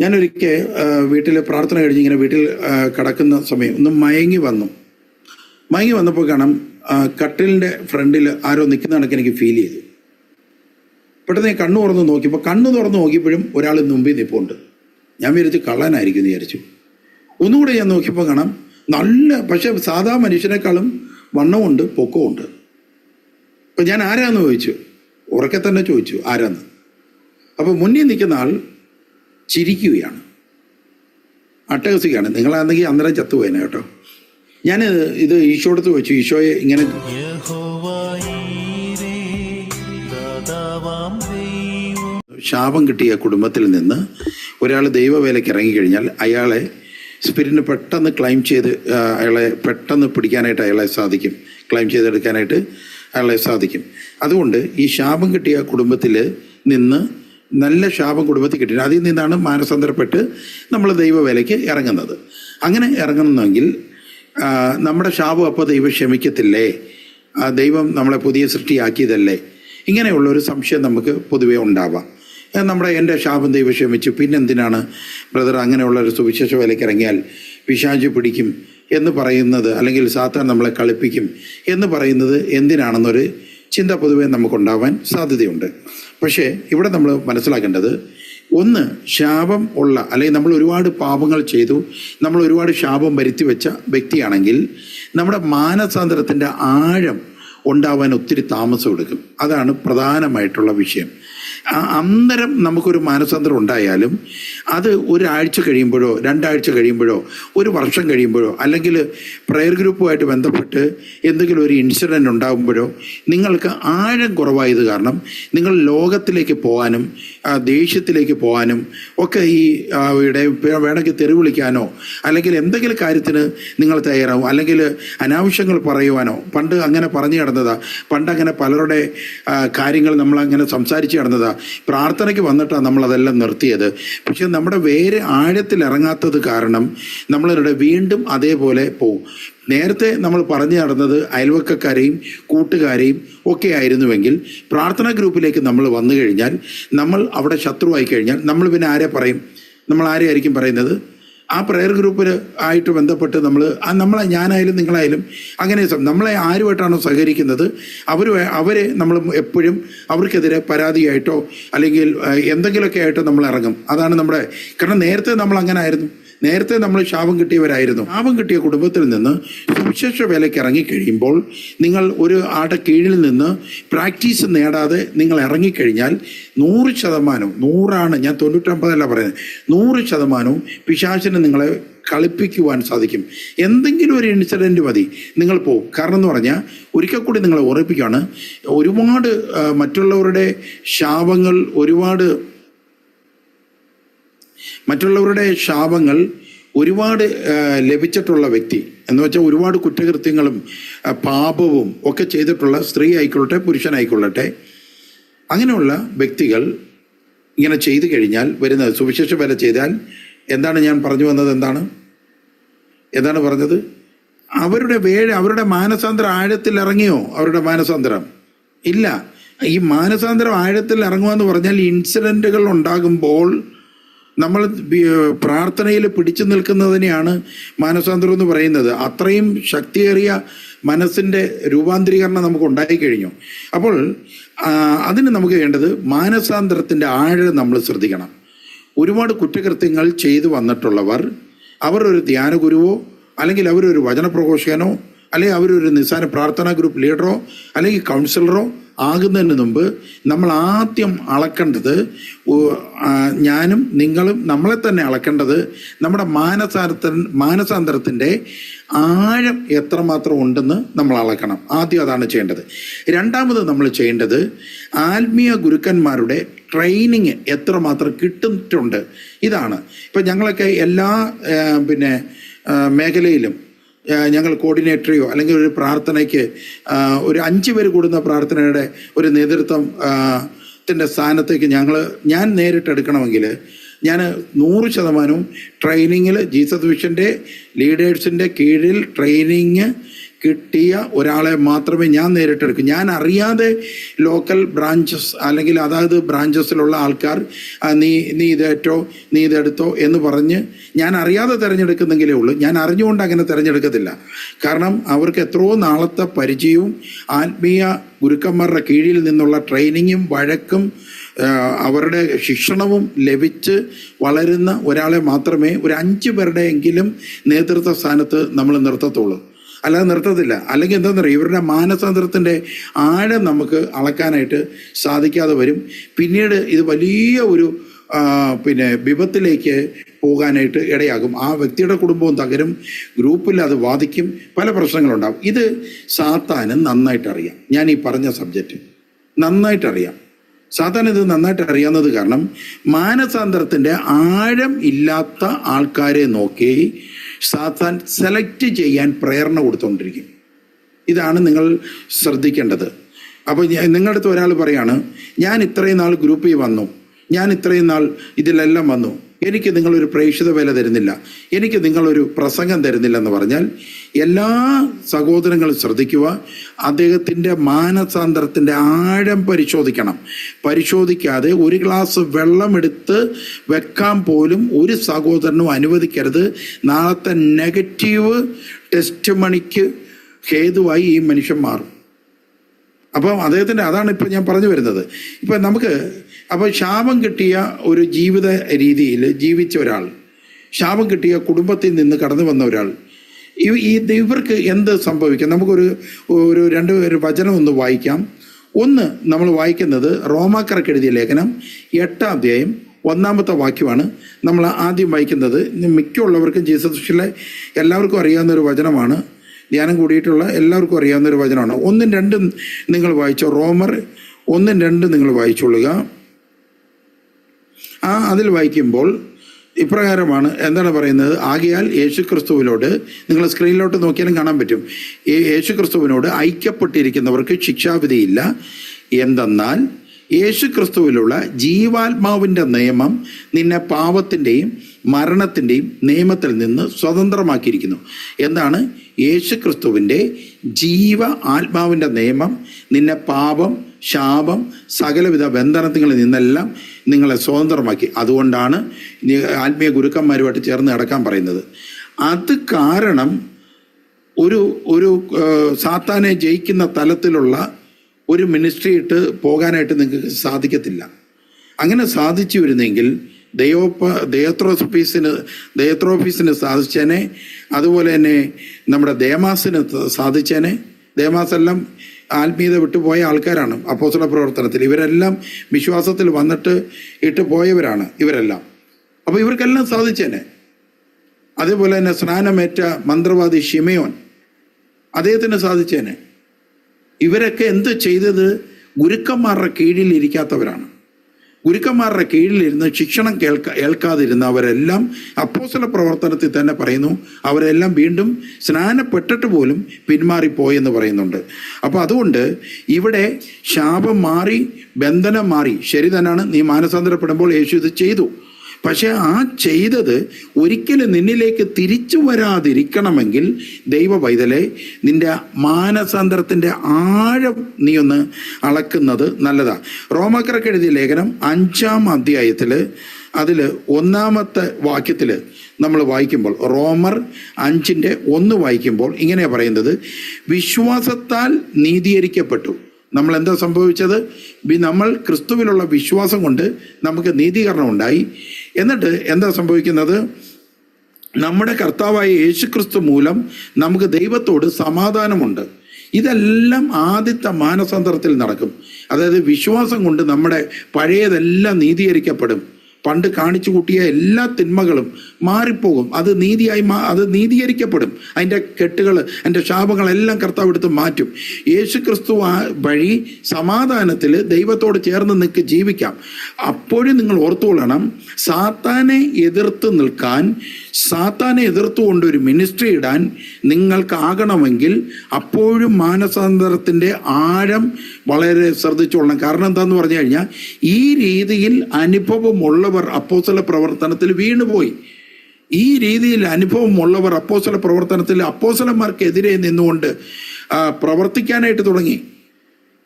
ഞാനൊരിക്കൽ വീട്ടിൽ പ്രാർത്ഥന കഴിഞ്ഞ് ഇങ്ങനെ വീട്ടിൽ കിടക്കുന്ന സമയം ഒന്ന് മയങ്ങി വന്നു. മയങ്ങി വന്നപ്പോൾ കാണാം കട്ടിലിന്റെ ഫ്രണ്ടിൽ ആരോ നിൽക്കുന്ന കണക്ക് എനിക്ക് ഫീൽ ചെയ്തു. പെട്ടെന്ന് ഞാൻ കണ്ണു തുറന്ന് നോക്കിയപ്പോൾ കണ്ണു തുറന്ന് നോക്കിയപ്പോഴും ഒരാൾ മുമ്പിൽ നിൽപ്പുണ്ട് ഞാൻ വിചാരിച്ച് കള്ളനായിരിക്കും വിചാരിച്ചു. ഒന്നുകൂടെ ഞാൻ നോക്കിയപ്പോൾ കാണാം നല്ല പക്ഷേ സാധാ മനുഷ്യനേക്കാളും വണ്ണമുണ്ട് പൊക്കമുണ്ട് അപ്പം ഞാൻ ആരാന്ന് ചോദിച്ചു. ഉറക്കെ തന്നെ ചോദിച്ചു ആരാന്ന്. അപ്പോൾ മുന്നിൽ നിൽക്കുന്ന ആൾ ചിരിക്കുകയാണ്. അട്ടഹസിക്കുകയാണ്. നിങ്ങളാണെങ്കിൽ അന്നേരം ചത്തുപോയേനെ കേട്ടോ. ഞാൻ ഇത് ഈശോടത്ത് വെച്ചു. ഈശോയെ ഇങ്ങനെ ശാപം കിട്ടിയ കുടുംബത്തിൽ നിന്ന് ഒരാൾ ദൈവവേലയ്ക്ക് ഇറങ്ങിക്കഴിഞ്ഞാൽ അയാളെ സ്പിരിറ്റിന് പെട്ടെന്ന് ക്ലൈം ചെയ്ത് അയാളെ പെട്ടെന്ന് പിടിക്കാനായിട്ട് അയാളെ സാധിക്കും. ക്ലൈം ചെയ്തെടുക്കാനായിട്ട് അയാളെ സാധിക്കും. അതുകൊണ്ട് ഈ ശാപം കിട്ടിയ കുടുംബത്തിൽ നിന്ന് നല്ല ശാപം കുടുംബത്തിൽ കിട്ടി അതിൽ നിന്നാണ് മാനസാന്തരപ്പെട്ട് നമ്മൾ ദൈവവേലയ്ക്ക് ഇറങ്ങുന്നത്. അങ്ങനെ ഇറങ്ങണമെങ്കിൽ നമ്മുടെ ശാപം അപ്പോൾ ദൈവം ക്ഷമിക്കത്തില്ലേ? ദൈവം നമ്മളെ പുതിയ സൃഷ്ടിയാക്കിയതല്ലേ? ഇങ്ങനെയുള്ള ഒരു സംശയം നമുക്ക് പൊതുവേ ഉണ്ടാവാം. നമ്മുടെ എന്റെ ശാപം ദൈവം ക്ഷമിച്ചു. പിന്നെന്തിനാണ് ബ്രദർ അങ്ങനെയുള്ള ഒരു സുവിശേഷ വേലയ്ക്ക് ഇറങ്ങിയാൽ പിശാച് പിടിക്കും എന്ന് പറയുന്നത്? അല്ലെങ്കിൽ സാത്താൻ നമ്മളെ കളിപ്പിക്കും എന്ന് പറയുന്നത്? എന്തിനാണെന്നൊരു ചിന്ത പൊതുവേ നമുക്കുണ്ടാവാൻ സാധ്യതയുണ്ട്. പക്ഷേ ഇവിടെ നമ്മൾ മനസ്സിലാക്കേണ്ടത് ഒന്ന് ശാപം ഉള്ള അല്ലെങ്കിൽ നമ്മൾ ഒരുപാട് പാപങ്ങൾ ചെയ്തു നമ്മൾ ഒരുപാട് ശാപം വരുത്തി വെച്ച വ്യക്തിയാണെങ്കിൽ നമ്മുടെ മാനസാന്തരത്തിന്റെ ആഴം ഉണ്ടാവാൻ ഒത്തിരി താമസം എടുക്കും. അതാണ് പ്രധാനമായിട്ടുള്ള വിഷയം. അന്നേരം നമുക്കൊരു മാനസാന്തരം ഉണ്ടായാലും അത് ഒരാഴ്ച കഴിയുമ്പോഴോ രണ്ടാഴ്ച കഴിയുമ്പോഴോ ഒരു വർഷം കഴിയുമ്പോഴോ അല്ലെങ്കിൽ പ്രയർ ഗ്രൂപ്പുമായിട്ട് ബന്ധപ്പെട്ട് എന്തെങ്കിലും ഒരു ഇൻസിഡന്റ് ഉണ്ടാകുമ്പോഴോ നിങ്ങൾക്ക് ആഴം കുറവായത് കാരണം നിങ്ങൾ ലോകത്തിലേക്ക് പോകാനും ആ, ദേഷ്യത്തിലേക്ക് പോകാനും ഒക്കെ ഈ ഇവിടെ വേണമെങ്കിൽ തെറി വിളിക്കാനോ അല്ലെങ്കിൽ എന്തെങ്കിലും കാര്യത്തിന് നിങ്ങൾ തയ്യാറാവും അല്ലെങ്കിൽ അനാവശ്യങ്ങൾ പറയുവാനോ പണ്ട് അങ്ങനെ പറഞ്ഞു കിടന്നതാ പണ്ട് അങ്ങനെ പലരുടെ കാര്യങ്ങൾ നമ്മൾ അങ്ങനെ സംസാരിച്ച് കിടന്നതാ പ്രാർത്ഥനയ്ക്ക് വന്നിട്ടാണ് നമ്മളതെല്ലാം നിർത്തിയത്. പക്ഷെ നമ്മുടെ വേര് ആഴത്തിൽ ഇറങ്ങാത്തത് കാരണം നമ്മളിവിടെ വീണ്ടും അതേപോലെ പോവും. നേരത്തെ നമ്മൾ പറഞ്ഞു നടന്നത് അയൽവക്കക്കാരെയും കൂട്ടുകാരെയും ഒക്കെ ആയിരുന്നുവെങ്കിൽ പ്രാർത്ഥനാ ഗ്രൂപ്പിലേക്ക് നമ്മൾ വന്നു കഴിഞ്ഞാൽ നമ്മൾ അവിടെ ശത്രുവായി കഴിഞ്ഞാൽ നമ്മൾ പിന്നെ ആരെ പറയും? നമ്മൾ ആരെയായിരിക്കും പറയുന്നത്? ആ പ്രെയർ ഗ്രൂപ്പിൽ ആയിട്ട് ബന്ധപ്പെട്ട് നമ്മൾ ആ നമ്മളെ ഞാനായാലും നിങ്ങളായാലും അങ്ങനെ നമ്മളെ ആരുമായിട്ടാണോ സഹകരിക്കുന്നത്? അവർ അവരെ നമ്മൾ എപ്പോഴും അവർക്കെതിരെ പരാതിയായിട്ടോ അല്ലെങ്കിൽ എന്തെങ്കിലുമൊക്കെ ആയിട്ടോ നമ്മൾ ഇറങ്ങും. അതാണ് നമ്മുടെ കാരണം നേരത്തെ നമ്മൾ അങ്ങനെ ആയിരുന്നു. നേരത്തെ നമ്മൾ ശാപം കിട്ടിയവരായിരുന്നു. ശാപം കിട്ടിയ കുടുംബത്തിൽ നിന്ന് സുവിശേഷ വേലയ്ക്ക് ഇറങ്ങിക്കഴിയുമ്പോൾ നിങ്ങൾ ഒരു ആടെ കീഴിൽ നിന്ന് പ്രാക്ടീസ് നേടാതെ നിങ്ങൾ ഇറങ്ങിക്കഴിഞ്ഞാൽ നൂറ് ശതമാനം നൂറാണ് ഞാൻ തൊണ്ണൂറ്റൊമ്പതല്ല പറയുന്നത് നൂറ് ശതമാനവും പിശാചിന് നിങ്ങളെ കളിപ്പിക്കുവാൻ സാധിക്കും. എന്തെങ്കിലും ഒരു ഇൻസിഡന്റ് മതി നിങ്ങൾ പോകും കാരണം എന്ന് പറഞ്ഞാൽ ഒരിക്കൽ കൂടി നിങ്ങളെ ഓർപ്പിക്കുകയാണ് ഒരുപാട് മറ്റുള്ളവരുടെ ശാപങ്ങൾ ഒരുപാട് മറ്റുള്ളവരുടെ ശാപങ്ങൾ ഒരുപാട് ലഭിച്ചിട്ടുള്ള വ്യക്തി. എന്ന് വെച്ചാൽ ഒരുപാട് കുറ്റകൃത്യങ്ങളും പാപവും ഒക്കെ ചെയ്തിട്ടുള്ള സ്ത്രീ ആയിക്കൊള്ളട്ടെ പുരുഷനായിക്കൊള്ളട്ടെ. അങ്ങനെയുള്ള വ്യക്തികൾ ഇങ്ങനെ ചെയ്തു കഴിഞ്ഞാൽ വരുന്നത് സുവിശേഷം വരെ ചെയ്താൽ എന്താണ് ഞാൻ പറഞ്ഞു വന്നത് എന്താണ്? എന്താണ് പറഞ്ഞത്? അവരുടെ വേഴ അവരുടെ മാനസാന്തരം ആഴത്തിൽ ഇറങ്ങിയോ? അവരുടെ മാനസാന്തരം. ഇല്ല. ഈ മാനസാന്തരം ആഴത്തിൽ ഇറങ്ങുക എന്ന് പറഞ്ഞാൽ ഇൻസിഡന്റുകൾ ഉണ്ടാകുമ്പോൾ നമ്മൾ പ്രാർത്ഥനയിൽ പിടിച്ചു നിൽക്കുന്നതിനെയാണ് മാനസാന്തരം എന്ന് പറയുന്നത്. അത്രയും ശക്തിയേറിയ മനസ്സിന്റെ രൂപാന്തരീകരണം നമുക്ക് ഉണ്ടായിക്കഴിഞ്ഞു അപ്പോൾ അതിന് നമുക്ക് വേണ്ടത് മാനസാന്തരത്തിന്റെ ആഴം നമ്മൾ ശ്രദ്ധിക്കണം. ഒരുപാട് കുറ്റകൃത്യങ്ങൾ ചെയ്തു വന്നിട്ടുള്ളവർ അവർ ഒരു ധ്യാന ഗുരുവോ അല്ലെങ്കിൽ അവരൊരു വചനപ്രഘോഷകനോ അല്ലെങ്കിൽ അവരൊരു നിസ്സാര പ്രാർത്ഥനാ ഗ്രൂപ്പ് ലീഡറോ അല്ലെങ്കിൽ കൗൺസിലറോ ആകുന്നതിന് മുമ്പ് നമ്മൾ ആദ്യം അളക്കേണ്ടത് ഞാനും നിങ്ങളും നമ്മളെ തന്നെ അളക്കേണ്ടത് നമ്മുടെ മാനസാന്തര മാനസാന്തരത്തിന്റെ ആഴം എത്രമാത്രം ഉണ്ടെന്ന് നമ്മൾ അളക്കണം. ആദ്യം അതാണ് ചെയ്യേണ്ടത്. രണ്ടാമത് നമ്മൾ ചെയ്യേണ്ടത് ആത്മീയ ഗുരുക്കന്മാരുടെ ട്രെയിനിങ് എത്രമാത്രം കിട്ടിയിട്ടുണ്ട് ഇതാണ്. ഇപ്പം ഞങ്ങളൊക്കെ എല്ലാ പിന്നെ മേഖലയിലും ഞങ്ങൾ കോർഡിനേറ്ററെയോ അല്ലെങ്കിൽ ഒരു പ്രാർത്ഥനയ്ക്ക് ഒരു അഞ്ച് പേര് കൂടുന്ന പ്രാർത്ഥനയുടെ ഒരു നേതൃത്വം ത്തിന്റെ സ്ഥാനത്തേക്ക് ഞങ്ങൾ ഞാൻ നേരിട്ട് എടുക്കണമെങ്കിൽ ഞാൻ നൂറ് ശതമാനവും ട്രെയിനിങ്ങിൽ ജീസസ് വിഷന്റെ ലീഡേഴ്സിന്റെ കീഴിൽ ട്രെയിനിങ് കിട്ടിയ ഒരാളെ മാത്രമേ ഞാൻ നേരിട്ടെടുക്കൂ. ഞാൻ അറിയാതെ ലോക്കൽ ബ്രാഞ്ചസ് അല്ലെങ്കിൽ അതായത് ബ്രാഞ്ചസിലുള്ള ആൾക്കാർ നീ നീ ഇതേറ്റോ നീ ഇതെടുത്തോ എന്ന് പറഞ്ഞ് ഞാൻ അറിയാതെ തിരഞ്ഞെടുക്കുന്നെങ്കിലേ ഉള്ളൂ. ഞാൻ അറിഞ്ഞുകൊണ്ട് അങ്ങനെ തിരഞ്ഞെടുക്കത്തില്ല. കാരണം അവർക്ക് എത്രയോ നാളത്തെ പരിചയവും ആത്മീയ ഗുരുക്കന്മാരുടെ കീഴിൽ നിന്നുള്ള ട്രെയിനിങ്ങും വഴക്കും അവരുടെ ശിക്ഷണവും ലഭിച്ച് വളരുന്ന ഒരാളെ മാത്രമേ ഒരു അഞ്ച് പേരുടെയെങ്കിലും നേതൃത്വ സ്ഥാനത്ത് നമ്മൾ നിർത്തത്തുള്ളൂ. അല്ലാതെ നിർത്തത്തില്ല. അല്ലെങ്കിൽ എന്താണെന്നറിയാം? ഇവരുടെ മാനസാന്തരത്തിന്റെ ആഴം നമുക്ക് അളക്കാനായിട്ട് സാധിക്കാതെ വരും. പിന്നീട് ഇത് വലിയ ഒരു പിന്നെ വിപത്തിലേക്ക് പോകാനായിട്ട് ഇടയാകും. ആ വ്യക്തിയുടെ കുടുംബവും തകരും ഗ്രൂപ്പിൽ അത് ബാധിക്കും പല പ്രശ്നങ്ങളുണ്ടാകും ഇത് സാത്താനും നന്നായിട്ടറിയാം. ഞാൻ ഈ പറഞ്ഞ സബ്ജക്റ്റ് നന്നായിട്ട് അറിയാം സാധാരണ ഇത് നന്നായിട്ട് അറിയാവുന്നത് കാരണം മാനസാന്തരത്തിന്റെ ആഴം ഇല്ലാത്ത ആൾക്കാരെ നോക്കി സാത്താൻ സെലക്ട് ചെയ്യാൻ പ്രേരണ കൊടുത്തുകൊണ്ടിരിക്കും ഇതാണ് നിങ്ങൾ ശ്രദ്ധിക്കേണ്ടത്. അപ്പോൾ നിങ്ങളുടെ അടുത്ത് ഒരാൾ പറയാണ് ഞാൻ ഇത്രയും നാൾ ഗ്രൂപ്പിൽ വന്നു. ഞാൻ ഇത്രയും നാൾ ഇതിലെല്ലാം വന്നു. എനിക്ക് നിങ്ങളൊരു പ്രേക്ഷിത വില തരുന്നില്ല. എനിക്ക് നിങ്ങളൊരു പ്രസംഗം തരുന്നില്ല എന്ന് പറഞ്ഞാൽ എല്ലാ സഹോദരങ്ങളും ശ്രദ്ധിക്കുക അദ്ദേഹത്തിന്റെ മാനസാന്തരത്തിന്റെ ആഴം പരിശോധിക്കണം. പരിശോധിക്കാതെ ഒരു ഗ്ലാസ് വെള്ളമെടുത്ത് വെക്കാൻ പോലും ഒരു സഹോദരനും അനുവദിക്കരുത്. നാളത്തെ നെഗറ്റീവ് ടെസ്റ്റ് മണിക്ക് ഹേതുവായി ഈ മനുഷ്യൻ മാറും. അപ്പം അദ്ദേഹത്തിന്റെ അതാണ് ഇപ്പം ഞാൻ പറഞ്ഞു വരുന്നത്. ഇപ്പം നമുക്ക് അപ്പോൾ ശാപം കിട്ടിയ ഒരു ജീവിത രീതിയിൽ ജീവിച്ച ഒരാൾ ശാപം കിട്ടിയ കുടുംബത്തിൽ നിന്ന് കടന്നു വന്ന ഒരാൾ ഈ ഇവർക്ക് എന്ത് സംഭവിക്കും? നമുക്കൊരു ഒരു രണ്ട് ഒരു വചനം ഒന്ന് വായിക്കാം. ഒന്ന് നമ്മൾ വായിക്കുന്നത് റോമാക്കർക്ക് എഴുതിയ ലേഖനം എട്ടാം അധ്യായം ഒന്നാമത്തെ വാക്യമാണ്. നമ്മൾ ആദ്യം വായിക്കുന്നത് മിക്കുള്ളവർക്കും ജീസസിലെ എല്ലാവർക്കും അറിയാവുന്ന ഒരു വചനമാണ്. ധ്യാനം കൂടിയിട്ടുള്ള എല്ലാവർക്കും അറിയാവുന്ന ഒരു വചനമാണ്. ഒന്നും രണ്ടും നിങ്ങൾ വായിച്ചോ. റോമർ ഒന്നും രണ്ടും നിങ്ങൾ വായിച്ചോളുക. ആ അതിൽ വായിക്കുമ്പോൾ ഇപ്രകാരമാണ് എന്താണ് പറയുന്നത്? ആകയാൽ യേശുക്രിസ്തുവിനോട് നിങ്ങൾ സ്ക്രീനിലോട്ട് നോക്കിയാലും കാണാൻ പറ്റും. ഈ യേശുക്രിസ്തുവിനോട് ഐക്യപ്പെട്ടിരിക്കുന്നവർക്ക് ശിക്ഷാവിധിയില്ല. എന്തെന്നാൽ യേശുക്രിസ്തുവിലുള്ള ജീവാത്മാവിന്റെ നിയമം നിന്നെ പാപത്തിന്റെയും മരണത്തിന്റെയും നിയമത്തിൽ നിന്ന് സ്വതന്ത്രമാക്കിയിരിക്കുന്നു. എന്താണ്? യേശുക്രിസ്തുവിന്റെ ജീവ ആത്മാവിന്റെ നിയമം നിന്നെ പാപം ശാപം സകലവിധ ബന്ധനത്തിൽ നിന്നെല്ലാം നിങ്ങളെ സ്വതന്ത്രമാക്കി. അതുകൊണ്ടാണ് ആത്മീയ ഗുരുക്കന്മാരുമായിട്ട് ചേർന്ന് കിടക്കാൻ പറയുന്നത്. അത് കാരണം ഒരു ഒരു സാത്താനെ ജയിക്കുന്ന തലത്തിലുള്ള ഒരു മിനിസ്ട്രി ഇട്ട് പോകാനായിട്ട് നിങ്ങൾക്ക് സാധിക്കത്തില്ല. അങ്ങനെ സാധിച്ചു വരുന്നെങ്കിൽ ദയോപ്പ ദയത്രോഫീസിന് ദയത്രോഫീസിന് സാധിച്ചേനെ. അതുപോലെ തന്നെ നമ്മുടെ ദേമാസിന് സാധിച്ചേനെ. ദേമാസെല്ലാം ആത്മീയത വിട്ടുപോയ ആൾക്കാരാണ് അപ്പോസ്തല പ്രവർത്തനത്തിൽ. ഇവരെല്ലാം വിശ്വാസത്തിൽ വന്നിട്ട് ഇട്ട് പോയവരാണ് ഇവരെല്ലാം. അപ്പോൾ ഇവർക്കെല്ലാം സാധിച്ചേനെ. അതേപോലെ തന്നെ സ്നാനമേറ്റ മന്ത്രവാദി ഷിമയോൻ അദ്ദേഹത്തിന് സാധിച്ചേനെ. ഇവരൊക്കെ എന്ത് ചെയ്തത്? ഗുരുക്കന്മാരുടെ കീഴിൽ ഇരിക്കാത്തവരാണ്. ഗുരുക്കന്മാരുടെ കീഴിലിരുന്ന് ശിക്ഷണം കേൾക്ക ഏൽക്കാതിരുന്നവരെല്ലാം അപ്പോസല പ്രവർത്തനത്തിൽ തന്നെ പറയുന്നു. അവരെല്ലാം വീണ്ടും സ്നാനപ്പെട്ടിട്ട് പോലും പിന്മാറിപ്പോയെന്ന് പറയുന്നുണ്ട്. അപ്പോൾ അതുകൊണ്ട് ഇവിടെ ശാപം മാറി ബന്ധനം മാറി. ശരി തന്നെയാണ്. നീ മാനസാന്തരപ്പെടുമ്പോൾ യേശു ഇത് ചെയ്തു. പക്ഷെ ആ ചെയ്തത് ഒരിക്കലും നിന്നിലേക്ക് തിരിച്ചു വരാതിരിക്കണമെങ്കിൽ ദൈവ പൈതലെ നിന്റെ മാനസാന്തരത്തിന്റെ ആഴം നീ ഒന്ന് അളക്കുന്നത് നല്ലതാണ് റോമാക്കർക്ക് എഴുതിയ ലേഖനം അഞ്ചാം അധ്യായത്തിൽ അതിൽ ഒന്നാമത്തെ വാക്യത്തിൽ നമ്മൾ വായിക്കുമ്പോൾ റോമർ അഞ്ചിന്റെ ഒന്ന് വായിക്കുമ്പോൾ ഇങ്ങനെയാണ് പറയുന്നത് വിശ്വാസത്താൽ നീതീകരിക്കപ്പെട്ടു. നമ്മൾ എന്താ സംഭവിച്ചത് നമ്മൾ ക്രിസ്തുവിലുള്ള വിശ്വാസം കൊണ്ട് നമുക്ക് നീതീകരണം ഉണ്ടായി എന്നിട്ട് എന്താ സംഭവിക്കുന്നത്? നമ്മുടെ കർത്താവായ യേശു ക്രിസ്തു മൂലം നമുക്ക് ദൈവത്തോട് സമാധാനമുണ്ട്. ഇതെല്ലാം ആദ്യത്തെ മാനസാന്തരത്തിൽ നടക്കും. അതായത് വിശ്വാസം കൊണ്ട് നമ്മുടെ പഴയതെല്ലാം നീതീകരിക്കപ്പെടും. പണ്ട് കാണിച്ചു കൂട്ടിയ എല്ലാ തിന്മകളും മാറിപ്പോകും. അത് നീതിയായി അത് നീതീകരിക്കപ്പെടും. അതിന്റെ കെട്ടുകൾ അതിന്റെ ശാപങ്ങളെല്ലാം കർത്താവ് എടുത്ത് മാറ്റും. യേശു ക്രിസ്തു വഴി സമാധാനത്തിൽ ദൈവത്തോട് ചേർന്ന് നിൽക്ക് ജീവിക്കാം. അപ്പോഴും നിങ്ങൾ ഓർത്തുകൊള്ളണം സാത്താനെ എതിർത്ത് നിൽക്കാൻ സാത്താനെ എതിർത്തുകൊണ്ട് ഒരു മിനിസ്ട്രി ഇടാൻ നിങ്ങൾക്കാകണമെങ്കിൽ അപ്പോഴും മാനസാന്തരത്തിന്റെ ആഴം വളരെ ശ്രദ്ധിച്ചോളണം കാരണം എന്താണെന്ന് പറഞ്ഞു കഴിഞ്ഞാൽ ഈ രീതിയിൽ അനുഭവമുള്ളവർ അപ്പോസല പ്രവർത്തനത്തിൽ വീണുപോയി. ഈ രീതിയിൽ അനുഭവമുള്ളവർ അപ്പോസല പ്രവർത്തനത്തിൽ അപ്പോസലന്മാർക്കെതിരെ നിന്നുകൊണ്ട് പ്രവർത്തിക്കാനായിട്ട് തുടങ്ങി.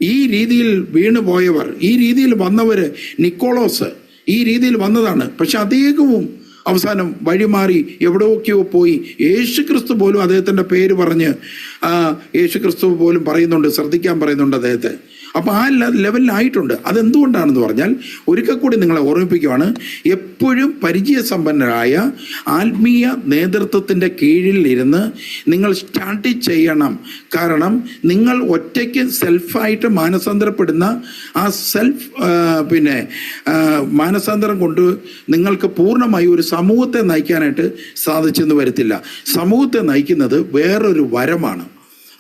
ഈ രീതിയിൽ വീണുപോയവർ ഈ രീതിയിൽ വന്നവർ നിക്കോളോസ് ഈ രീതിയിൽ വന്നതാണ്. പക്ഷെ അദ്ദേഹവും അവസാനം വഴിമാറി എവിടെയൊക്കെയോ പോയി. യേശു ക്രിസ്തു പോലും അദ്ദേഹത്തിന്റെ പേര് പറഞ്ഞ് യേശു ക്രിസ്തു പോലും പറയുന്നുണ്ട് ശ്രദ്ധിക്കാൻ പറയുന്നുണ്ട് അദ്ദേഹത്തെ. അപ്പോൾ ആ ലെവലിലായിട്ടുണ്ട് അതെന്തുകൊണ്ടാണെന്ന് പറഞ്ഞാൽ ഒരിക്കൽ കൂടി നിങ്ങളെ ഓർമ്മിപ്പിക്കുവാണ് എപ്പോഴും പരിചയസമ്പന്നരായ ആത്മീയ നേതൃത്വത്തിന്റെ കീഴിൽ ഇരുന്ന് നിങ്ങൾ സ്റ്റാർട്ട് ചെയ്യണം. കാരണം നിങ്ങൾ ഒറ്റയ്ക്ക് സെൽഫായിട്ട് മാനസാന്തരപ്പെടുന്ന ആ സെൽഫ് പിന്നെ മാനസാന്തരം കൊണ്ട് നിങ്ങൾക്ക് പൂർണമായി ഒരു സമൂഹത്തെ നയിക്കാനായിട്ട് സാധിച്ചെന്ന് വരത്തില്ല. സമൂഹത്തെ നയിക്കുന്നത് വേറൊരു വരമാണ്.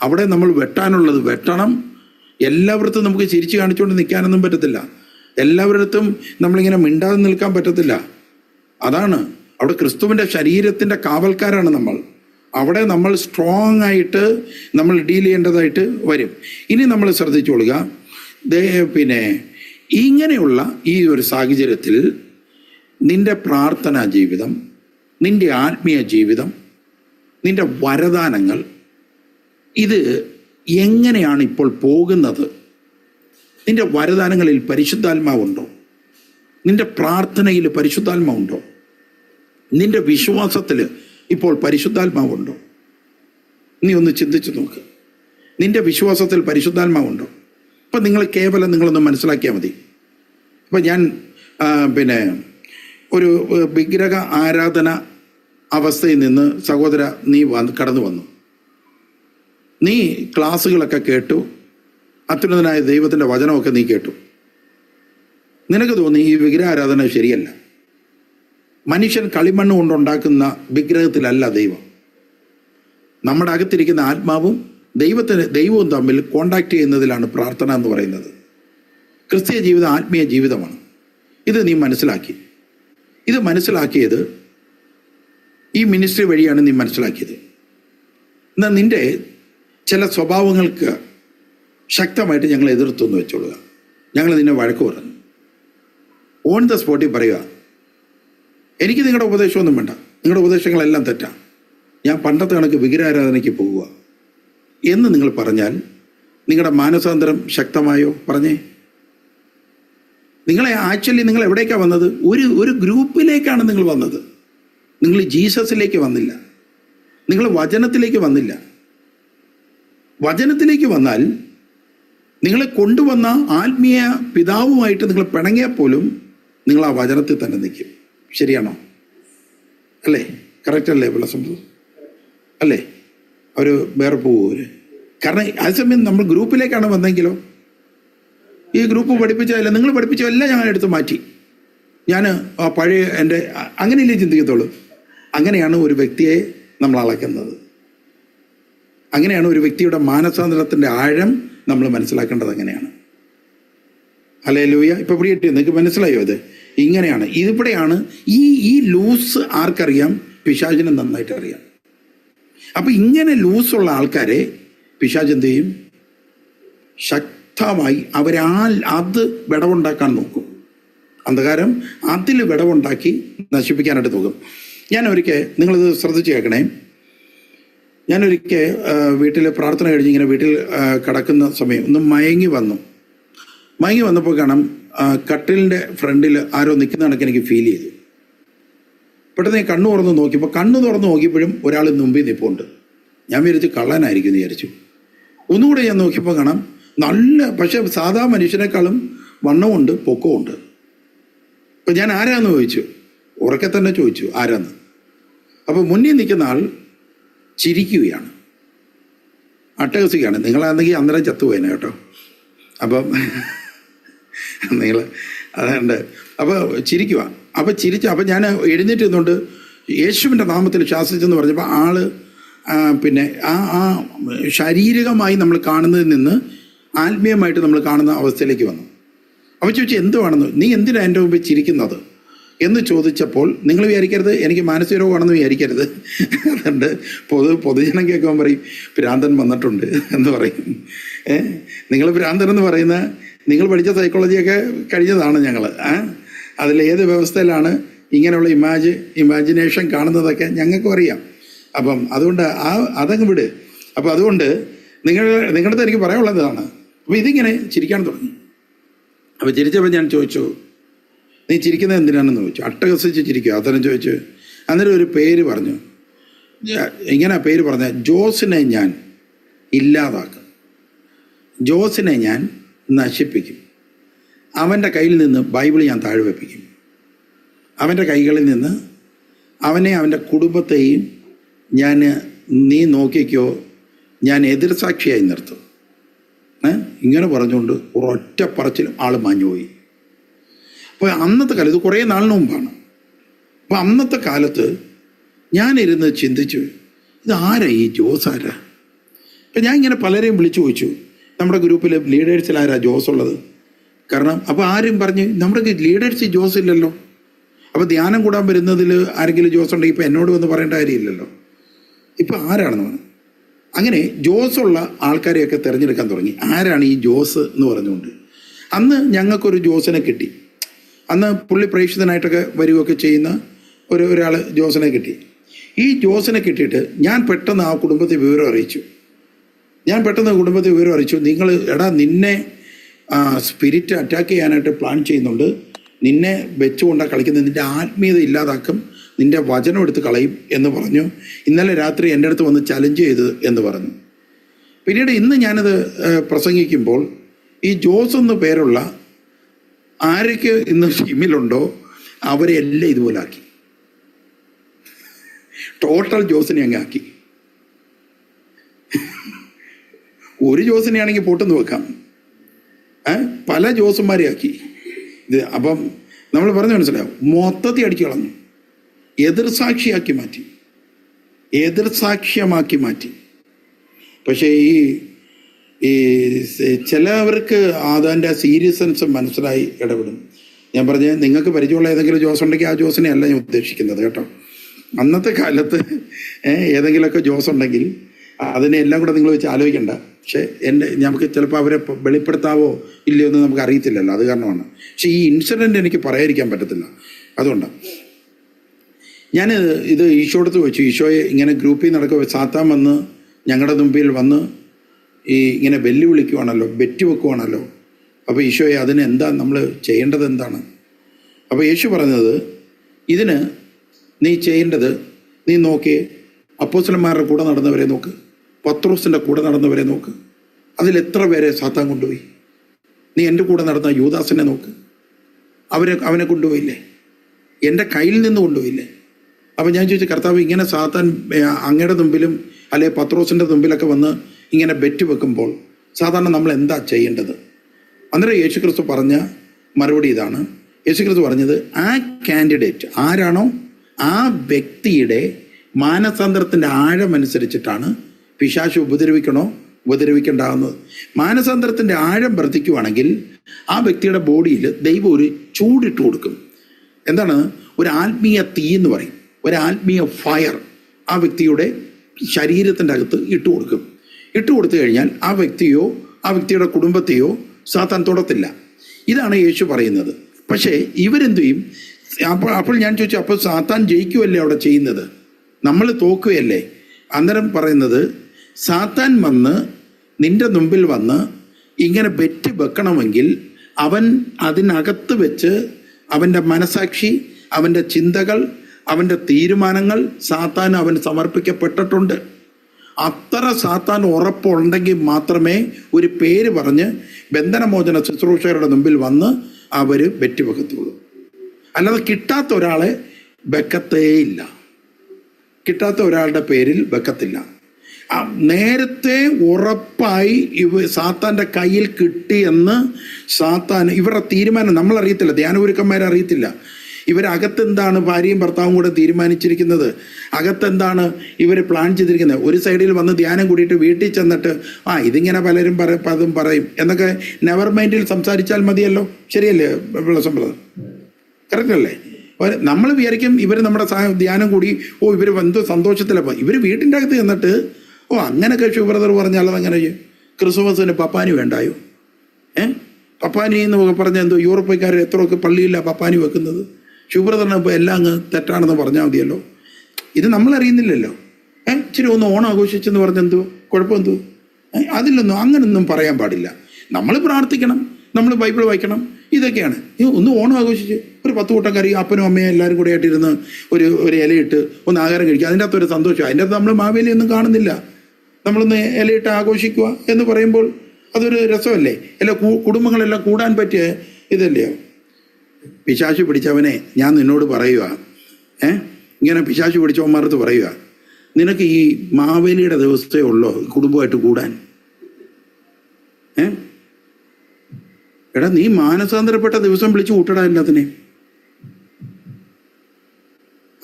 അവിടെ നമ്മൾ വെട്ടാനുള്ളത് വെട്ടണം എല്ലാവരത്തും നമുക്ക് ചിരിച്ചു കാണിച്ചുകൊണ്ട് നിൽക്കാനൊന്നും പറ്റത്തില്ല. എല്ലാവരിടത്തും നമ്മളിങ്ങനെ മിണ്ടാതെ നിൽക്കാൻ പറ്റത്തില്ല. അതാണ്. അവിടെ ക്രിസ്തുവിന്റെ ശരീരത്തിന്റെ കാവൽക്കാരാണ് നമ്മൾ. അവിടെ നമ്മൾ സ്ട്രോങ് ആയിട്ട് നമ്മൾ ഡീൽ ചെയ്യേണ്ടതായിട്ട് വരും. ഇനി നമ്മൾ ശ്രദ്ധിച്ചുകൊള്ളുക പിന്നെ ഇങ്ങനെയുള്ള ഈ ഒരു സാഹചര്യത്തിൽ നിന്റെ പ്രാർത്ഥനാ ജീവിതം നിന്റെ ആത്മീയ ജീവിതം നിന്റെ വരദാനങ്ങൾ ഇത് എങ്ങനെയാണ് ഇപ്പോൾ പോകുന്നത്? നിന്റെ വരദാനങ്ങളിൽ പരിശുദ്ധാത്മാവുണ്ടോ? നിന്റെ പ്രാർത്ഥനയിൽ പരിശുദ്ധാത്മാവുണ്ടോ? നിന്റെ വിശ്വാസത്തിൽ ഇപ്പോൾ പരിശുദ്ധാത്മാവുണ്ടോ? നീ ഒന്ന് ചിന്തിച്ചു നോക്ക്. നിന്റെ വിശ്വാസത്തിൽ പരിശുദ്ധാത്മാവുണ്ടോ? അപ്പം നിങ്ങൾ കേവലം നിങ്ങളൊന്ന് മനസ്സിലാക്കിയാൽ മതി. അപ്പം ഞാൻ പിന്നെ ഒരു വിഗ്രഹ ആരാധന അവസ്ഥയിൽ നിന്ന് സഹോദര നീ കടന്നു വന്നു. നീ ക്ലാസ്സുകളൊക്കെ കേട്ടു. അത്യുന്നതനായ ദൈവത്തിന്റെ വചനമൊക്കെ നീ കേട്ടു. നിനക്ക് തോന്നി ഈ വിഗ്രഹാരാധന ശരിയല്ല. മനുഷ്യൻ കളിമണ്ണ് കൊണ്ടുണ്ടാക്കുന്ന വിഗ്രഹത്തിലല്ല ദൈവം. നമ്മുടെ അകത്തിരിക്കുന്ന ആത്മാവും ദൈവത്തിന് ദൈവവും തമ്മിൽ കോണ്ടാക്ട് ചെയ്യുന്നതിലാണ് പ്രാർത്ഥന എന്ന് പറയുന്നത്. ക്രിസ്തീയ ജീവിതം ആത്മീയ ജീവിതമാണ്. ഇത് നീ മനസ്സിലാക്കി. ഇത് മനസ്സിലാക്കിയത് ഈ മിനിസ്ട്രി വഴിയാണ് നീ മനസ്സിലാക്കിയത്. എന്നാൽ നിന്റെ ചില സ്വഭാവങ്ങൾക്ക് ശക്തമായിട്ട് ഞങ്ങൾ എതിർത്തു എന്ന് വെച്ചോളുക. ഞങ്ങൾ നിന്നെ വഴക്ക് പറഞ്ഞു. ഓൺ ദ സ്പോട്ടിൽ പറയുക എനിക്ക് നിങ്ങളുടെ ഉപദേശമൊന്നും വേണ്ട. നിങ്ങളുടെ ഉപദേശങ്ങളെല്ലാം തെറ്റാണ് ഞാൻ പണ്ടത്തെ കണക്ക് വിഗ്രഹാരാധനയ്ക്ക് പോവുക എന്ന് നിങ്ങൾ പറഞ്ഞാൽ നിങ്ങളുടെ മാനസാന്തരം ശക്തമായോ? പറഞ്ഞേ. നിങ്ങളെ ആക്ച്വലി നിങ്ങൾ എവിടേക്കാണ് വന്നത്? ഒരു ഒരു ഗ്രൂപ്പിലേക്കാണ് നിങ്ങൾ വന്നത്. നിങ്ങൾ ജീസസിലേക്ക് വന്നില്ല. നിങ്ങൾ വചനത്തിലേക്ക് വന്നില്ല. വചനത്തിലേക്ക് വന്നാൽ നിങ്ങളെ കൊണ്ടുവന്ന ആത്മീയ പിതാവുമായിട്ട് നിങ്ങൾ പിണങ്ങിയാൽ പോലും നിങ്ങൾ ആ വചനത്തിൽ തന്നെ നിൽക്കും. ശരിയാണോ? അല്ലേ? കറക്റ്റ് അല്ലേ വിളസംഭവം അല്ലേ? അവർ വേറെ പോകും അവർ കാരണം അതേസമയം നമ്മൾ ഗ്രൂപ്പിലേക്കാണ് വന്നെങ്കിലോ? ഈ ഗ്രൂപ്പ് പഠിപ്പിച്ചതല്ല നിങ്ങൾ പഠിപ്പിച്ചതെല്ലാം ഞാൻ എടുത്ത് മാറ്റി. ഞാൻ പഴയ എന്റെ അങ്ങനെയല്ലേ ചിന്തിക്കത്തുള്ളൂ. അങ്ങനെയാണ് ഒരു വ്യക്തിയെ നമ്മൾ അളക്കുന്നത്. അങ്ങനെയാണ് ഒരു വ്യക്തിയുടെ മാനസാന്തരത്തിന്റെ ആഴം നമ്മൾ മനസ്സിലാക്കേണ്ടത് അങ്ങനെയാണ്. അല്ലേ ലൂയ ഇവിടെ പിടികിട്ടി നിങ്ങൾക്ക് മനസ്സിലായോ അത് ഇങ്ങനെയാണ്. ഇതിവിടെയാണ് ഈ ഈ ലൂസ് ആർക്കറിയാം? പിശാചിനെ നന്നായിട്ട് അറിയാം. അപ്പം ഇങ്ങനെ ലൂസുള്ള ആൾക്കാരെ പിശാജ് ശക്തമായി അവരാൽ അത് വിടവുണ്ടാക്കാൻ നോക്കും. അന്ധകാരം അതിൽ വിടവുണ്ടാക്കി നശിപ്പിക്കാനായിട്ട് നോക്കും. ഞാൻ ഒരിക്കൽ നിങ്ങളിത് ശ്രദ്ധിച്ച് കേൾക്കണേ. ഞാനൊരിക്കൽ വീട്ടിൽ പ്രാർത്ഥന കഴിഞ്ഞ് ഇങ്ങനെ വീട്ടിൽ കിടക്കുന്ന സമയം ഒന്ന് മയങ്ങി വന്നു. മയങ്ങി വന്നപ്പോൾ കാണാം കട്ടിലിന്റെ ഫ്രണ്ടിൽ ആരോ നിൽക്കുന്ന കണക്ക് എനിക്ക് ഫീൽ ചെയ്തു. പെട്ടെന്ന് ഞാൻ കണ്ണു തുറന്ന് നോക്കിയപ്പോൾ കണ്ണു തുറന്ന് നോക്കിയപ്പോഴും ഒരാൾ മുമ്പിൽ നിൽപ്പുണ്ട് ഞാൻ വിചാരിച്ചു കള്ളനായിരിക്കും വിചാരിച്ചു. ഒന്നുകൂടെ ഞാൻ നോക്കിയപ്പോൾ കാണാം നല്ല പക്ഷേ സാധാ മനുഷ്യനേക്കാളും വണ്ണമുണ്ട് പൊക്കമുണ്ട് അപ്പം ഞാൻ ആരാന്ന് ചോദിച്ചു? ഉറക്കെ തന്നെ ചോദിച്ചു ആരാന്ന്. അപ്പോൾ മുന്നിൽ നിൽക്കുന്ന ആൾ ചിരിക്കുകയാണ്. അട്ടഹസിക്കുകയാണ്. നിങ്ങളാണെങ്കിൽ അന്നേരം ചത്തുപോയേനെ കേട്ടോ. അപ്പം നിങ്ങൾ അതുകൊണ്ട് അപ്പോൾ ചിരിക്കുക അപ്പോൾ ചിരിച്ച് അപ്പം ഞാൻ എഴുന്നേറ്റ് നിന്നുകൊണ്ട് യേശുവിന്റെ നാമത്തിൽ ശാസിച്ചെന്ന് പറഞ്ഞപ്പോൾ ആൾ പിന്നെ ആ ആ ശാരീരികമായി നമ്മൾ കാണുന്നതിൽ നിന്ന് ആത്മീയമായിട്ട് നമ്മൾ കാണുന്ന അവസ്ഥയിലേക്ക് വന്നു. അപ്പോൾ ചോദിച്ചു എന്തുവാണെന്ന്? നീ എന്തിനാണ് എന്റെ മുമ്പിൽ ചിരിക്കുന്നത്? എന്ന് ചോദിച്ചപ്പോൾ നിങ്ങൾ വിചാരിക്കരുത് എനിക്ക് മാനസിക രോഗമാണെന്ന് വിചാരിക്കരുത്. അതുകൊണ്ട് പൊതു പൊതുജനം കേൾക്കുമ്പോൾ പറയും ഭ്രാന്തൻ വന്നിട്ടുണ്ട് എന്ന് പറയും. ഏ? നിങ്ങൾ ഭ്രാന്തൻ എന്ന് പറയുന്ന നിങ്ങൾ പഠിച്ച സൈക്കോളജിയൊക്കെ കഴിഞ്ഞതാണ് ഞങ്ങൾ അതിലേത് വ്യവസ്ഥയിലാണ് ഇങ്ങനെയുള്ള ഇമാജ് ഇമാജിനേഷൻ കാണുന്നതൊക്കെ ഞങ്ങൾക്കും അറിയാം. അപ്പം അതുകൊണ്ട് ആ അതങ്ങ് വിട്. അപ്പം അതുകൊണ്ട് നിങ്ങൾ നിങ്ങളുടെ എനിക്ക് പറയാനുള്ളതാണ് അപ്പം അപ്പോൾ ഇതിങ്ങനെ ചിരിക്കാൻ തുടങ്ങി. അപ്പോൾ ചിരിച്ചപ്പോൾ ഞാൻ ചോദിച്ചു നീ ചിരിക്കുന്നത് എന്തിനാണെന്ന് ചോദിച്ചു. അട്ടഹസിച്ച് ചിരിക്കുക. അത്തരം ചോദിച്ചു? അന്നേരം ഒരു പേര് പറഞ്ഞു. എങ്ങനെയാ ഇങ്ങനെ പേര് പറഞ്ഞ? ജോസിനെ ഞാൻ ഇല്ലാതാക്കും. ജോസിനെ ഞാൻ നശിപ്പിക്കും. അവന്റെ കയ്യിൽ നിന്ന് ബൈബിൾ ഞാൻ താഴെ വെപ്പിക്കും. അവന്റെ കൈകളിൽ നിന്ന് അവനെ അവന്റെ കുടുംബത്തെയും ഞാൻ നീ നോക്കിക്കോ ഞാൻ എതിർസാക്ഷിയായി നിർത്തും. ഏ? ഇങ്ങനെ പറഞ്ഞുകൊണ്ട് ഒരൊറ്റ പറച്ചിലും ആൾ മാഞ്ഞുപോയി. അപ്പോൾ അന്നത്തെ കാലം ഇത് കുറേ നാളിന് മുമ്പാണ്. അപ്പോൾ അന്നത്തെ കാലത്ത് ഞാനിരുന്ന് ചിന്തിച്ചു ഇത് ആരാ ഈ ജോസ് ആരാ അപ്പം ഞാൻ ഇങ്ങനെ പലരെയും വിളിച്ചു ചോദിച്ചു നമ്മുടെ ഗ്രൂപ്പിൽ ലീഡേഴ്സിൽ ആരാ ജോസ് ഉള്ളത്? കാരണം അപ്പോൾ ആരും പറഞ്ഞ് നമ്മുടെ ലീഡേഴ്സ് ജോസ് ഇല്ലല്ലോ. അപ്പോൾ ധ്യാനം കൂടാൻ വരുന്നതിൽ ആരെങ്കിലും ജോസ് ഉണ്ടെങ്കിൽ ഇപ്പം എന്നോട് വന്ന് പറയേണ്ട കാര്യമില്ലല്ലോ. ഇപ്പം ആരാണെന്ന് പറഞ്ഞു? അങ്ങനെ ജോസുള്ള ആൾക്കാരെയൊക്കെ തിരഞ്ഞെടുക്കാൻ തുടങ്ങി. ആരാണ് ഈ ജോസ് എന്ന് പറഞ്ഞുകൊണ്ട്. അന്ന് ഞങ്ങൾക്കൊരു ജോസിനെ കിട്ടി. അന്ന് പുള്ളി പ്രേക്ഷിതനായിട്ടൊക്കെ വരികയൊക്കെ ചെയ്യുന്ന ഒരു ഒരാൾ ജോസനെ കിട്ടി. ഈ ജോസനെ കിട്ടിയിട്ട് ഞാൻ പെട്ടെന്ന് ആ കുടുംബത്തെ വിവരം അറിയിച്ചു. ഞാൻ പെട്ടെന്ന് കുടുംബത്തെ വിവരം അറിയിച്ചു. നിങ്ങൾ എടാ നിന്നെ സ്പിരിറ്റ് അറ്റാക്ക് ചെയ്യാനായിട്ട് പ്ലാൻ ചെയ്യുന്നുണ്ട്. നിന്നെ വെച്ചുകൊണ്ടാണ് കളിക്കുന്നത്. നിന്റെ ആത്മീയത ഇല്ലാതാക്കും. നിന്റെ വചനം എടുത്ത് കളയും എന്ന് പറഞ്ഞു. ഇന്നലെ രാത്രി എന്റെ അടുത്ത് വന്ന് ചലഞ്ച് ചെയ്ത് എന്ന് പറഞ്ഞു. പിന്നീട് ഇന്ന് ഞാനത് പ്രസംഗിക്കുമ്പോൾ ഈ ജോസ് എന്ന് പേരുള്ള ആരൊക്കെ ഇന്ന് ടീമിലുണ്ടോ അവരെ എല്ലാം ഇതുപോലെ ആക്കി. ടോട്ടൽ ജോസിനെ അങ്ങ് ആക്കി. ഒരു ജോസിനെ ആണെങ്കിൽ പൊട്ടെന്ന് വെക്കാം? പല ജോസന്മാരെ ആക്കി. ഇത് അപ്പം നമ്മൾ പറഞ്ഞു മനസ്സിലാവും മൊത്തത്തിൽ അടിച്ചു കളഞ്ഞു. എതിർസാക്ഷിയാക്കി മാറ്റി. എതിർസാക്ഷ്യമാക്കി മാറ്റി. പക്ഷേ ഈ ഈ ചിലവർക്ക് അതിന്റെ സീരിയസ്നെസ് മനസ്സിലായി ഇടപെടും. ഞാൻ പറഞ്ഞ നിങ്ങൾക്ക് പരിചയമുള്ള ഏതെങ്കിലും ജോസ് ഉണ്ടെങ്കിൽ ആ ജോസിനെ അല്ല ഞാൻ ഉദ്ദേശിക്കുന്നത് കേട്ടോ. അന്നത്തെ കാലത്ത് ഏതെങ്കിലുമൊക്കെ ജോസ് ഉണ്ടെങ്കിൽ അതിനെ എല്ലാം കൂടെ നിങ്ങൾ വെച്ച് ആലോചിക്കണ്ട. പക്ഷേ എന്റെ നമുക്ക് ചിലപ്പോൾ അവരെ വെളിപ്പെടുത്താവോ ഇല്ലയോ എന്ന് നമുക്ക് അറിയത്തില്ലല്ലോ. അത് കാരണമാണ്. പക്ഷേ ഈ ഇൻസിഡന്റ് എനിക്ക് പറയാതിരിക്കാൻ പറ്റത്തില്ല. അതുകൊണ്ടാണ് ഞാൻ ഇത് ഈശോടത്ത് വെച്ചു. ഈശോയെ ഇങ്ങനെ ഗ്രൂപ്പിൽ നടക്കുക സാത്താൻ വന്ന് ഞങ്ങളുടെ മുമ്പിൽ വന്ന് ഈ ഇങ്ങനെ വെല്ലുവിളിക്കുവാണല്ലോ ബെറ്റ് വെക്കുവാണല്ലോ അപ്പോൾ ഈശോയെ അതിന് എന്താ നമ്മൾ ചെയ്യേണ്ടത് എന്താണ്? അപ്പോൾ യേശു പറഞ്ഞത് ഇതിന് നീ ചെയ്യേണ്ടത് നീ നോക്കി അപ്പോസ്ലന്മാരുടെ കൂടെ നടന്നവരെ നോക്ക് പത്രോസിന്റെ കൂടെ നടന്നവരെ നോക്ക് അതിൽ എത്ര പേരെ സാത്താൻ കൊണ്ടുപോയി? നീ എന്റെ കൂടെ നടന്ന യൂദാസിനെ നോക്ക് അവരെ അവനെ കൊണ്ടുപോയില്ലേ? എന്റെ കയ്യിൽ നിന്ന് കൊണ്ടുപോയില്ലേ? അപ്പം ഞാൻ ചോദിച്ചു കർത്താവ് ഇങ്ങനെ സാത്താൻ അങ്ങയുടെ മുമ്പിലും അല്ലെ പത്രോസിന്റെ മുമ്പിലൊക്കെ വന്ന് ഇങ്ങനെ ബെറ്റ് വെക്കുമ്പോൾ സാധാരണ നമ്മൾ എന്താ ചെയ്യേണ്ടത്? അന്നേരം യേശുക്രിസ്തു പറഞ്ഞ മറുപടി ഇതാണ്. യേശുക്രിസ്തു പറഞ്ഞത് ആ കാൻഡിഡേറ്റ് ആരാണോ ആ വ്യക്തിയുടെ മാനസാന്തരത്തിന്റെ ആഴമനുസരിച്ചിട്ടാണ് പിശാശു ഉപദ്രവിക്കണോ ഉപദ്രവിക്കേണ്ടാകുന്നത് മാനസാന്തരത്തിന്റെ ആഴം വർദ്ധിക്കുവാണെങ്കിൽ ആ വ്യക്തിയുടെ ബോഡിയിൽ ദൈവം ഒരു ചൂടിട്ട് കൊടുക്കും. എന്താണ്? ഒരു ആത്മീയ തീ എന്ന് പറയും. ഒരു ആത്മീയ ഫയർ ആ വ്യക്തിയുടെ ശരീരത്തിന്റെ അകത്ത് ഇട്ട് കൊടുക്കും. ഇട്ട് കൊടുത്തു കഴിഞ്ഞാൽ ആ വ്യക്തിയോ ആ വ്യക്തിയുടെ കുടുംബത്തെയോ സാത്താൻ തൊടത്തില്ല. ഇതാണ് യേശു പറയുന്നത്. പക്ഷേ ഇവരെന്തു ചെയ്യും? അപ്പോൾ അപ്പോൾ ഞാൻ ചോദിച്ചു അപ്പോൾ സാത്താൻ ജയിക്കുമല്ലേ അവിടെ ചെയ്യുന്നത്? നമ്മൾ തോക്കുകയല്ലേ? അന്നേരം പറയുന്നത് സാത്താൻ വന്ന് നിന്റെ മുമ്പിൽ വന്ന് ഇങ്ങനെ ബെറ്റ് വെക്കണമെങ്കിൽ അവൻ അതിനകത്ത് വെച്ച് അവന്റെ മനസാക്ഷി അവന്റെ ചിന്തകൾ അവന്റെ തീരുമാനങ്ങൾ സാത്താൻ അവൻ സമർപ്പിക്കപ്പെട്ടിട്ടുണ്ട്. അത്ര സാത്താൻ ഉറപ്പുണ്ടെങ്കിൽ മാത്രമേ ഒരു പേര് പറഞ്ഞ് ബന്ധനമോചന ശുശ്രൂഷകരുടെ മുമ്പിൽ വന്ന് അവർ വെറ്റിവെക്കത്തുള്ളൂ. അല്ലാതെ കിട്ടാത്ത ഒരാളെ വെക്കത്തേയില്ല കിട്ടാത്ത ഒരാളുടെ പേരിൽ വെക്കത്തില്ല. നേരത്തെ ഉറപ്പായി ഇവ സാത്താന്റെ കയ്യിൽ കിട്ടിയെന്ന് സാത്താൻ ഇവരുടെ തീരുമാനം നമ്മളറിയത്തില്ല ധ്യാനപുരുക്കന്മാരെ അറിയത്തില്ല ഇവരകത്തെന്താണ് ഭാര്യയും ഭർത്താവും കൂടെ തീരുമാനിച്ചിരിക്കുന്നത്? അകത്തെന്താണ് ഇവർ പ്ലാൻ ചെയ്തിരിക്കുന്നത്? ഒരു സൈഡിൽ വന്ന് ധ്യാനം കൂടിയിട്ട് വീട്ടിൽ ചെന്നിട്ട് ആ ഇതിങ്ങനെ പലരും പറ പതും പറയും എന്നൊക്കെ നെവർ മൈൻഡിൽ സംസാരിച്ചാൽ മതിയല്ലോ? ശരിയല്ലേ വിളസമ്പ്രദം കറക്റ്റ് അല്ലേ? നമ്മൾ വിചാരിക്കും ഇവർ നമ്മുടെ ധ്യാനം കൂടി ഓ ഇവർ എന്തോ സന്തോഷത്തിലപ്പോൾ ഇവർ വീട്ടിന്റെ അകത്ത് ചെന്നിട്ട് ഓ അങ്ങനെയൊക്കെ ശിവബ്രദർ പറഞ്ഞാൽ അതങ്ങനെ ക്രിസ്മസിന് പപ്പാനി വേണ്ടായോ? ഏ? പപ്പാനി എന്ന് പറഞ്ഞാൽ എന്തോ യൂറോപ്പിക്കാർ എത്രയൊക്കെ പള്ളിയില്ല പപ്പാനി വെക്കുന്നത്? ശുഭ്രതരണം ഇപ്പോൾ എല്ലാം അങ്ങ് തെറ്റാണെന്ന് പറഞ്ഞാൽ മതിയല്ലോ. ഇത് നമ്മൾ അറിയുന്നില്ലല്ലോ. ഏ? ഇച്ചിരി ഒന്ന് ഓണം ആഘോഷിച്ചെന്ന് പറഞ്ഞെന്തോ കുഴപ്പമെന്തോ അതിലൊന്നും അങ്ങനൊന്നും പറയാൻ പാടില്ല. നമ്മൾ പ്രാർത്ഥിക്കണം നമ്മൾ ബൈബിൾ വായിക്കണം ഇതൊക്കെയാണ്. ഒന്ന് ഓണം ആഘോഷിച്ച് ഒരു പത്ത് കൂട്ടം കറി അപ്പനും അമ്മയും എല്ലാവരും കൂടെ ആയിട്ടിരുന്ന് ഒരു ഒരു ഇലയിട്ട് ഒന്ന് ആഹാരം കഴിക്കുക. അതിന്റെ അകത്തൊരു സന്തോഷം. അതിന്റെ അകത്ത് നമ്മൾ മാവേലിയൊന്നും കാണുന്നില്ല. നമ്മളൊന്ന് ഇലയിട്ട് ആഘോഷിക്കുക എന്ന് പറയുമ്പോൾ അതൊരു രസമല്ലേ? എല്ലാ കുടുംബങ്ങളെല്ലാം കൂടാൻ പറ്റിയ ഇതല്ലയോ പിശാശു പിടിച്ചവനെ ഞാൻ നിന്നോട് പറയുക. ഏ? ഇങ്ങനെ പിശാശു പിടിച്ചവന്മാർത്ത് പറയുക. നിനക്ക് ഈ മാവേലിയുടെ ദിവസത്തെ ഉള്ളോ? കുടുംബമായിട്ട് കൂടാൻ. ഏ? എടാ നീ മാനസാന്തരപ്പെട്ട ദിവസം വിളിച്ചു കൂട്ടടാ എല്ലാത്തിനെ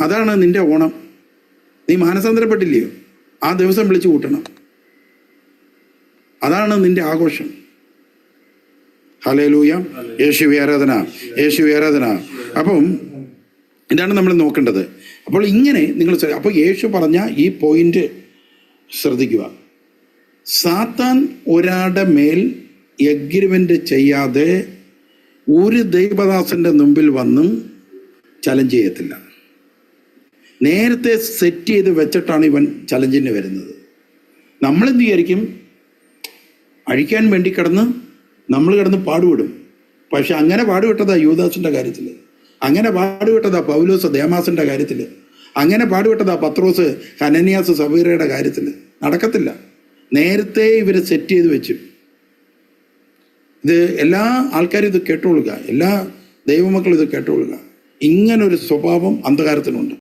അതാണ് നിന്റെ ഓണം. നീ മാനസാന്തരപ്പെട്ടില്ലയോ? ആ ദിവസം വിളിച്ചു കൂട്ടണം. അതാണ് നിന്റെ ആഘോഷം. ഹലേലൂയ യേശു ആരാധന. യേശു ആരാധന. അപ്പം ഇതാണ് നമ്മൾ നോക്കേണ്ടത്. അപ്പോൾ ഇങ്ങനെ നിങ്ങൾ അപ്പോൾ യേശു പറഞ്ഞ ഈ പോയിന്റ് ശ്രദ്ധിക്കുക. സാത്താൻ ഒരാളുടെ മേൽ എഗ്രിമെന്റ് ചെയ്യാതെ ഒരു ദൈവദാസന്റെ മുമ്പിൽ വന്നും ചലഞ്ച് ചെയ്യത്തില്ല. നേരത്തെ സെറ്റ് ചെയ്ത് വെച്ചിട്ടാണ് ഇവൻ ചലഞ്ചിന് വരുന്നത്. നമ്മളെന്ത് വിചാരിക്കും? അഴിക്കാൻ വേണ്ടി കിടന്ന് നമ്മൾ കിടന്ന് പാടുപെടും. പക്ഷെ അങ്ങനെ പാടുപെട്ടതാ യൂദാസിന്റെ കാര്യത്തിൽ അങ്ങനെ പാടുപെട്ടതാ പൗലോസ് ദേമാസിന്റെ കാര്യത്തിൽ അങ്ങനെ പാടുപെട്ടതാ പത്രോസ് ഹനനിയാസ് സബീറയുടെ കാര്യത്തിൽ നടക്കത്തില്ല. നേരത്തെ ഇവർ സെറ്റ് ചെയ്ത് വെച്ചു. ഇത് എല്ലാ ആൾക്കാരും ഇത് കേട്ടുകൊള്ളുക എല്ലാ ദൈവമക്കളും ഇത് കേട്ടുകൊള്ളുക ഇങ്ങനൊരു സ്വഭാവം അന്ധകാരത്തിനുണ്ട്.